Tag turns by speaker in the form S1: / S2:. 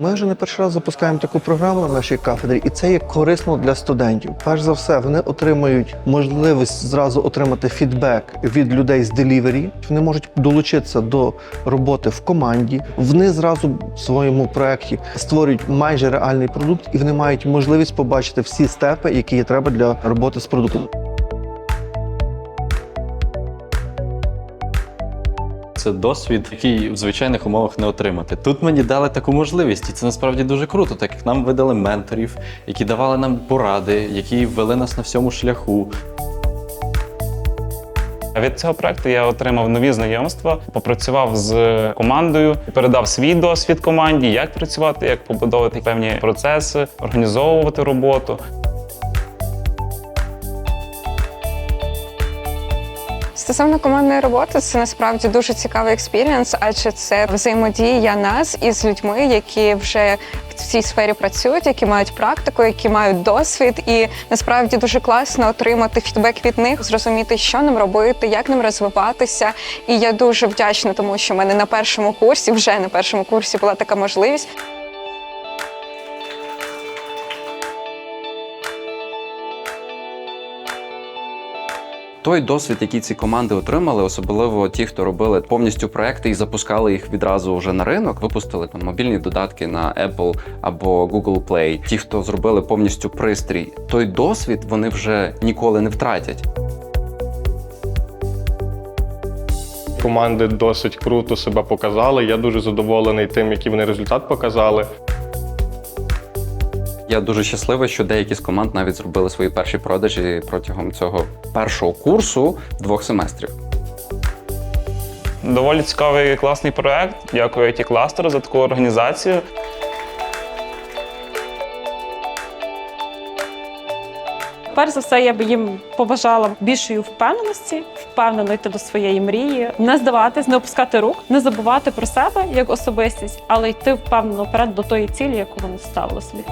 S1: Ми вже не перший раз запускаємо таку програму на нашій кафедрі, і це є корисно для студентів. Перш за все, вони отримують можливість зразу отримати фідбек від людей з делівері. Вони можуть долучитися до роботи в команді. Вони зразу в своєму проєкті створюють майже реальний продукт, і вони мають можливість побачити всі степи, які є треба для роботи з продуктом.
S2: Це досвід, який в звичайних умовах не отримати. Тут мені дали таку можливість, і це насправді дуже круто, так як нам видали менторів, які давали нам поради, які вели нас на всьому шляху.
S3: Від цього проекту я отримав нові знайомства, попрацював з командою, передав свій досвід команді, як працювати, як побудовувати певні процеси, організовувати роботу.
S4: Стосовно командної роботи, це насправді дуже цікавий експірієнс, адже це взаємодія нас із людьми, які вже в цій сфері працюють, які мають практику, які мають досвід, і насправді дуже класно отримати фідбек від них, зрозуміти, що нам робити, як нам розвиватися. І я дуже вдячна, тому що в мене на першому курсі, вже на першому курсі була така можливість.
S5: Той досвід, який ці команди отримали, особливо ті, хто робили повністю проекти і запускали їх відразу вже на ринок, випустили там мобільні додатки на Apple або Google Play. Ті, хто зробили повністю пристрій, той досвід вони вже ніколи не втратять.
S6: Команди досить круто себе показали. Я дуже задоволений тим, який вони результат показали.
S5: Я дуже щасливий, що деякі з команд навіть зробили свої перші продажі протягом цього першого курсу двох семестрів.
S3: Доволі цікавий класний проект. Дякую it кластеру за таку організацію.
S7: Перш за все, я би їм побажала більшої впевненості, впевнено йти до своєї мрії, не здаватись, не опускати рук, не забувати про себе як особистість, але йти впевнено вперед до тої цілі, яку вони ставили собі.